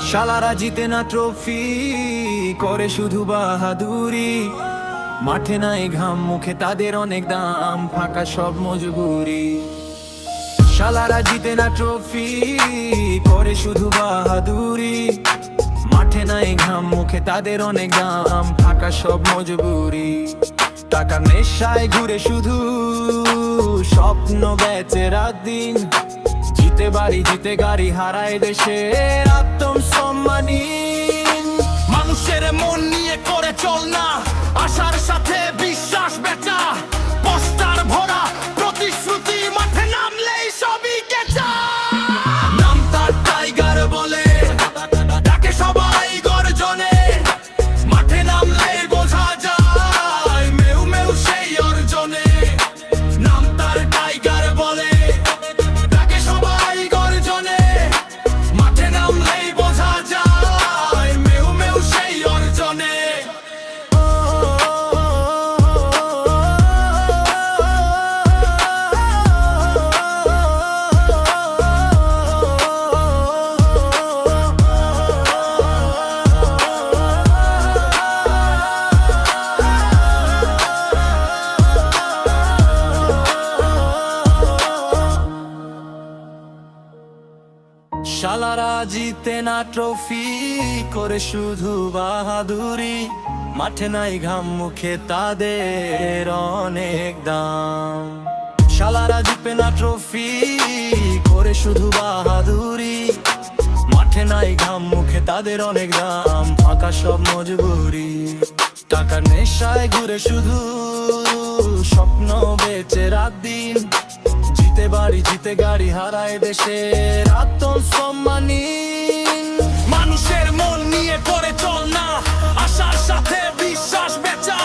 শালারা জিতে না ট্রফি করে শুধু বাহাদুরি। মাঠে নাই ঘাম, মুখে তাদের অনেক দাম, ফাঁকা সব মজবুরি। শালারা জিতে না ট্রফি করে শুধু বাহাদুরি। মাঠে নাই ঘাম, মুখে তাদের অনেক দাম, ফাঁকা সব মজবুরি। টাকা নেশায় ঘুরে শুধু স্বপ্ন বেচে রাত দিন জিতে বাড়ি জিতে গাড়ি হারায় দেশের আত্মসম্মানী মানুষের মন নিয়ে করে চল না। শালারা জিতে না ট্রফি করে শুধু বাহাদুরি। মাঠে নাই ঘাম মুখে তাদের অনেক দাম। শালারা জিতে না ট্রফি করে শুধু বাহাদুরি। মাঠে নাই ঘাম মুখে তাদের অনেক দাম। ফাঁকা সব মজবুরি। টাকার নেশায় ঘুরে শুধু স্বপ্ন বেচে রাত দিন। গাড়ি জিতে গাড়ি হারায় দেশের আত্মসম্মানী মানুষের মন নিয়ে করে চল না। আশার সাথে বিশ্বাস বেচা।